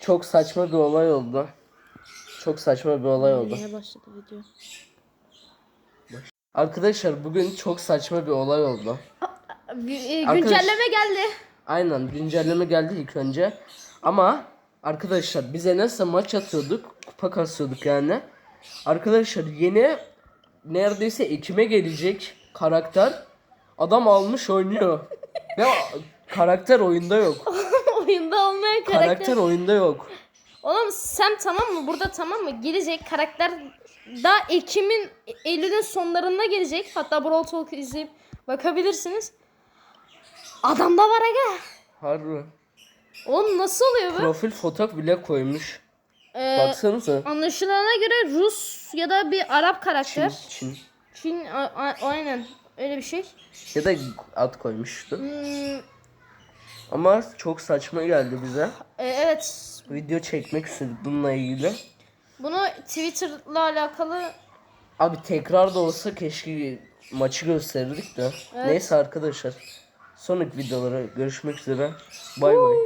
Çok saçma bir olay oldu. Çok saçma bir olay oldu. Niye başladı video? Arkadaşlar bugün çok saçma bir olay oldu. E, Arkadaş- güncelleme geldi. Aynen güncelleme geldi ilk önce. Ama arkadaşlar bize nasıl maç atıyorduk, kupa kasıyorduk yani. Arkadaşlar yeni neredeyse Ekim'e gelecek karakter adam almış oynuyor. Ve karakter oyunda yok. Oyunda olmayan karakter. Karakter oyunda yok. Oğlum sen tamam mı? Burada tamam mı? Gelecek karakter daha Ekim'in Eylül'ün sonlarında gelecek. Hatta Brawl Talk izleyip bakabilirsiniz. Adamda var aga. Harbi. Oğlum nasıl oluyor bu? Profil foto bile koymuş. Ee, Baksanıza. anlaşılana göre Rus ya da bir Arap karakter. Çin. Çin, a- aynen öyle bir şey. Ya da ad koymuştu. Hmm, Ama çok saçma geldi bize. e, evet. Video çekmek istedik bununla ilgili. Bunu Twitter'la alakalı Abi tekrar da olsa keşke maçı gösterirdik de. Neyse arkadaşlar. Sonraki videolara görüşmek üzere. Bay bay.